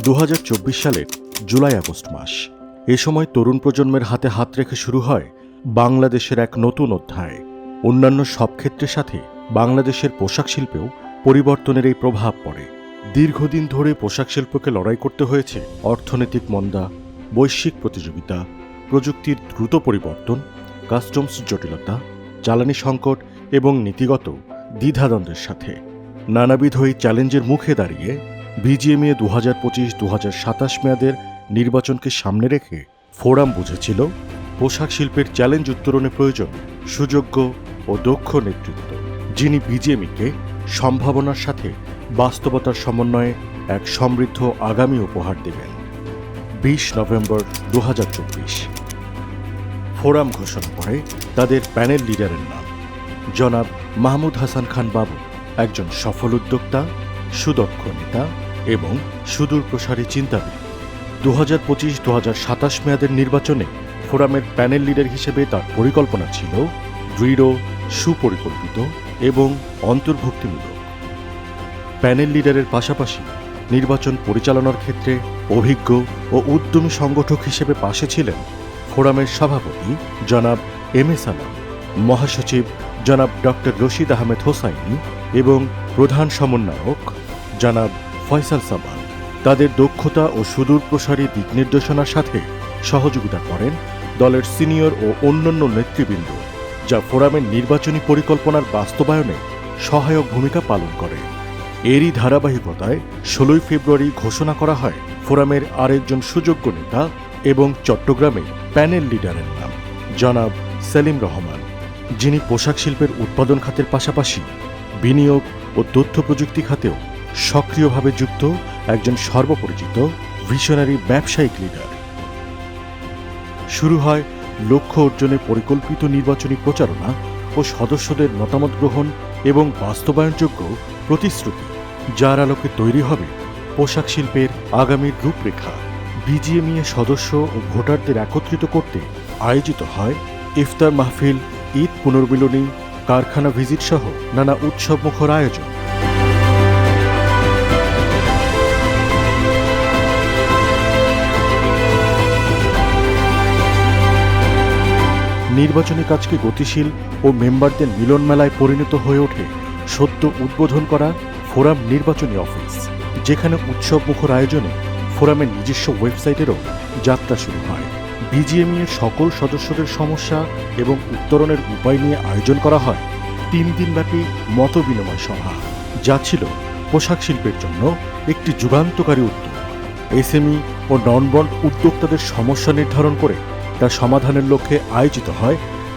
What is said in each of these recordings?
দু সালের July August মাস। এ সময় তরুণ প্রজন্মের হাতে হাত রেখে শুরু হয় বাংলাদেশের এক নতুন অধ্যায়। অন্যান্য সব ক্ষেত্রের সাথে বাংলাদেশের পোশাক শিল্পেও পরিবর্তনের এই প্রভাব পড়ে। দীর্ঘদিন ধরে পোশাক শিল্পকে লড়াই করতে হয়েছে অর্থনৈতিক মন্দা, বৈশ্বিক প্রতিযোগিতা, প্রযুক্তির দ্রুত পরিবর্তন, কাস্টমস জটিলতা, জ্বালানি সংকট এবং নীতিগত দ্বিধাদ্বন্দ্বের সাথে। নানাবিধ এই চ্যালেঞ্জের মুখে দাঁড়িয়ে বিজিএমএ দু হাজার পঁচিশ দু হাজার সাতাশ মেয়াদের নির্বাচনকে সামনে রেখে ফোরাম বুঝেছিল পোশাক শিল্পের চ্যালেঞ্জ উত্তরণে প্রয়োজন সুযোগ্য ও দক্ষ নেতৃত্ব, যিনি বিজেএমইকে সম্ভাবনার সাথে বাস্তবতার সমন্বয়ে এক সমৃদ্ধ আগামী উপহার দেবেন। বিশ নভেম্বর দু হাজার চব্বিশ। ফোরাম ঘোষণা করে তাদের প্যানেল লিডারের নাম। জনাব মাহমুদ হাসান খান বাবু একজন সফল উদ্যোক্তা সুদক্ষ নেতা এবং সুদূর প্রসারী চিন্তাবিদ। দু হাজার পঁচিশ দু হাজার সাতাশ মেয়াদের নির্বাচনে ফোরামের প্যানেল লিডার হিসেবে তার পরিকল্পনা ছিল দৃঢ়, সুপরিকল্পিত এবং অন্তর্ভুক্তিমূলক। প্যানেল লিডারের পাশাপাশি নির্বাচন পরিচালনার ক্ষেত্রে অভিজ্ঞ ও উদ্যমী সংগঠক হিসেবে পাশে ছিলেন ফোরামের সভাপতি জনাব এম এ সালাম, মহাসচিব জনাব ডক্টর রশিদ আহমেদ হোসাইনি এবং প্রধান সমন্বয়ক জনাব ফয়সাল সাবান তাদের দক্ষতা ও সুদূর প্রসারী দিক নির্দেশনার সাথে সহযোগিতা করেন দলের সিনিয়র ও অন্যান্য নেতৃবৃন্দ, যা ফোরামের নির্বাচনী পরিকল্পনার বাস্তবায়নে সহায়ক ভূমিকা পালন করে। এরই ধারাবাহিকতায় ষোলোই ফেব্রুয়ারি ঘোষণা করা হয় ফোরামের আরেকজন সুযোগ্য নেতা এবং চট্টগ্রামের প্যানেল লিডারের নাম, জনাব সেলিম রহমান, যিনি পোশাক শিল্পের উৎপাদন খাতের পাশাপাশি বিনিয়োগ ও তথ্য প্রযুক্তি খাতেও সক্রিয়ভাবে যুক্ত একজন সর্বপরিচিত ভিশনারি ব্যবসায়িক লিডার শুরু হয় লক্ষ্য অর্জনে পরিকল্পিত নির্বাচনী প্রচারণা ও সদস্যদের মতামত গ্রহণ এবং বাস্তবায়নযোগ্য প্রতিশ্রুতি, যার আলোকে তৈরি হবে পোশাক শিল্পের আগামীর রূপরেখা। বিজিএমইএ সদস্য ও ভোটারদের একত্রিত করতে আয়োজিত হয় ইফতার মাহফিল, ঈদ পুনর্মিলনী, কারখানা ভিজিট সহ নানা উৎসবমুখর আয়োজন। নির্বাচনী কাজকে গতিশীল ও মেম্বারদের মিলন মেলায় পরিণত হয়ে ওঠে সদ্য উদ্বোধন করা ফোরাম নির্বাচনী অফিস, যেখানে উৎসব মুখর আয়োজনে ফোরামের নিজস্ব ওয়েবসাইটেরও যাত্রা শুরু হয়। বিজিএমই এর সকল সদস্যদের সমস্যা এবং উত্তরণের উপায় নিয়ে আয়োজন করা হয় তিন দিনব্যাপী মত বিনিময় সভা, যা ছিল পোশাক শিল্পের জন্য একটি যুগান্তকারী উদ্যোগ। এসএমই ও নন বন্ড উদ্যোক্তাদের সমস্যা নির্ধারণ করে তা সমাধানের লক্ষ্যে আয়োজিত হয়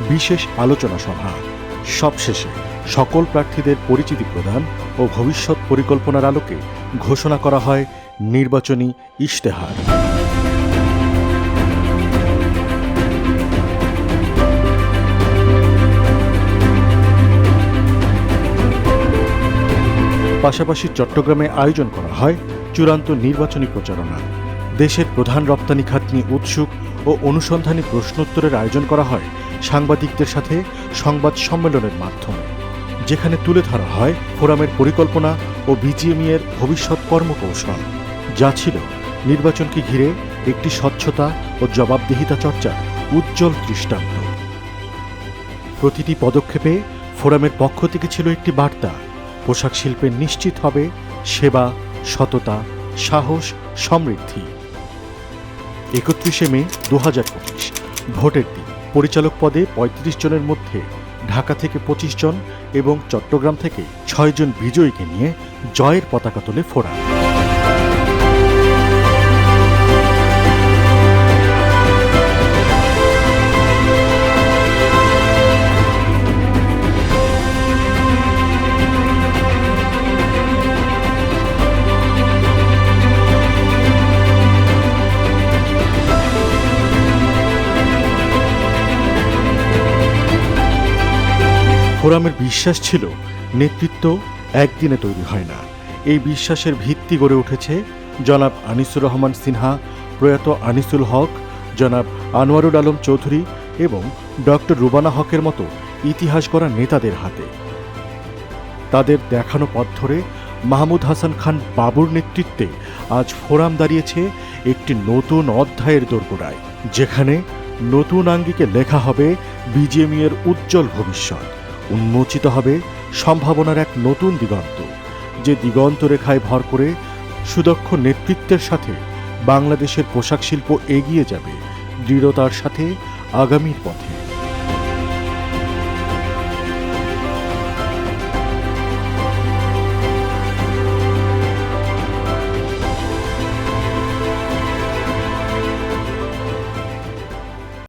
বিশেষ আলোচনা সভা। সবশেষে সকল প্রার্থীদের পরিচিতি প্রদান ও ভবিষ্যৎ পরিকল্পনার আলোকে ঘোষণা করা হয় নির্বাচনী ইশতেহার। পাশাপাশি চট্টগ্রামে আয়োজন করা হয় চূড়ান্ত নির্বাচনী প্রচারণা। দেশের প্রধান রপ্তানি খাত নিয়ে উৎসুক ও অনুসন্ধানী প্রশ্নোত্তরের আয়োজন করা হয় সাংবাদিকদের সাথে সংবাদ সম্মেলনের মাধ্যমে, যেখানে তুলে ধরা হয় ফোরামের পরিকল্পনা ও বিজিএমই এর ভবিষ্যৎ কর্মকৌশল, যা ছিল নির্বাচনকে ঘিরে একটি স্বচ্ছতা ও জবাবদিহিতা চর্চার উজ্জ্বল দৃষ্টান্ত। প্রতিটি পদক্ষেপে ফোরামের পক্ষ থেকে ছিল একটি বার্তা, পোশাক শিল্পে নিশ্চিত হবে সেবা, সততা, সাহস, সমৃদ্ধি। একত্রিশে মে দু হাজার পঁচিশ। ভোটের দিন। পরিচালক পদে ৩৫ জনের মধ্যে ঢাকা থেকে ২৫ জন এবং চট্টগ্রাম থেকে ছয়জন বিজয়ীকে নিয়ে জয়ের পতাকা তোলে ফোরাম। ফোরামের বিশ্বাস ছিল, নেতৃত্ব একদিনে তৈরি হয় না। এই বিশ্বাসের ভিত্তি গড়ে উঠেছে জনাব আনিসুর রহমান সিনহা, প্রয়াত আনিসুল হক, জনাব আনোয়ারুল আলম চৌধুরী এবং ডক্টর রুবানা হকের মতো ইতিহাস গড়া নেতাদের হাতে। তাদের দেখানো পথ ধরে মাহমুদ হাসান খান বাবুর নেতৃত্বে আজ ফোরাম দাঁড়িয়েছে একটি নতুন অধ্যায়ের দোরগোড়ায়, যেখানে নতুন আঙ্গিকে লেখা হবে এর উজ্জ্বল ভবিষ্যৎ। উন্মোচিত হবে সম্ভাবনার এক নতুন দিগন্ত, যে দিগন্ত রেখায় ভর করে সুদক্ষ নেতৃত্বের সাথে বাংলাদেশের পোশাক শিল্প এগিয়ে যাবে দৃঢ়তার সাথে আগামীর পথে।